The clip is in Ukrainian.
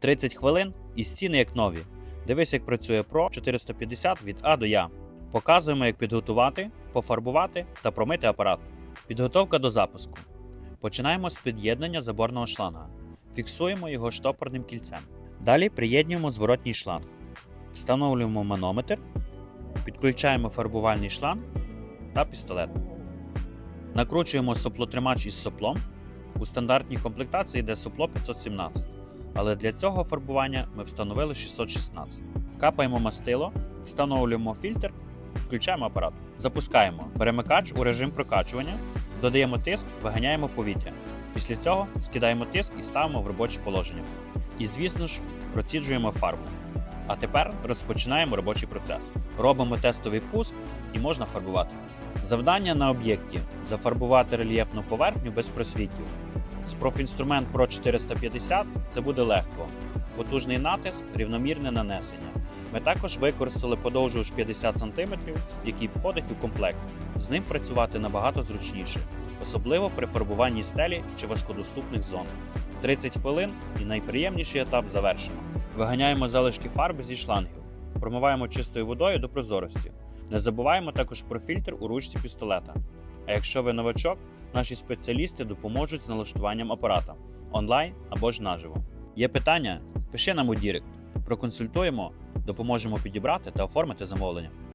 30 хвилин і стіни як нові. Дивись, як працює Pro 450 від А до Я. Показуємо, як підготувати, пофарбувати та промити апарат. Підготовка до запуску. Починаємо з під'єднання заборного шланга. Фіксуємо його штопорним кільцем. Далі приєднуємо зворотній шланг. Встановлюємо манометр, підключаємо фарбувальний шланг та пістолет. Накручуємо соплотримач із соплом. У стандартній комплектації йде сопло 517, але для цього фарбування ми встановили 616. Капаємо мастило, встановлюємо фільтр, включаємо апарат. Запускаємо перемикач у режим прокачування, додаємо тиск, виганяємо повітря. Після цього скидаємо тиск і ставимо в робоче положення. І, звісно ж, проціджуємо фарбу. А тепер розпочинаємо робочий процес. Робимо тестовий пуск і можна фарбувати. Завдання на об'єкті зафарбувати рельєфну поверхню без просвітів. З профінструмент Pro 450 це буде легко. Потужний натиск, рівномірне нанесення. Ми також використали подовжувач 50 см, який входить у комплект. З ним працювати набагато зручніше, особливо при фарбуванні стелі чи важкодоступних зон. 30 хвилин і найприємніший етап завершено. Виганяємо залишки фарби зі шлангів, промиваємо чистою водою до прозорості. Не забуваємо також про фільтр у ручці пістолета. А якщо ви новачок, наші спеціалісти допоможуть з налаштуванням апарата онлайн або ж наживо. Є питання? Пиши нам у Дірект. Проконсультуємо, допоможемо підібрати та оформити замовлення.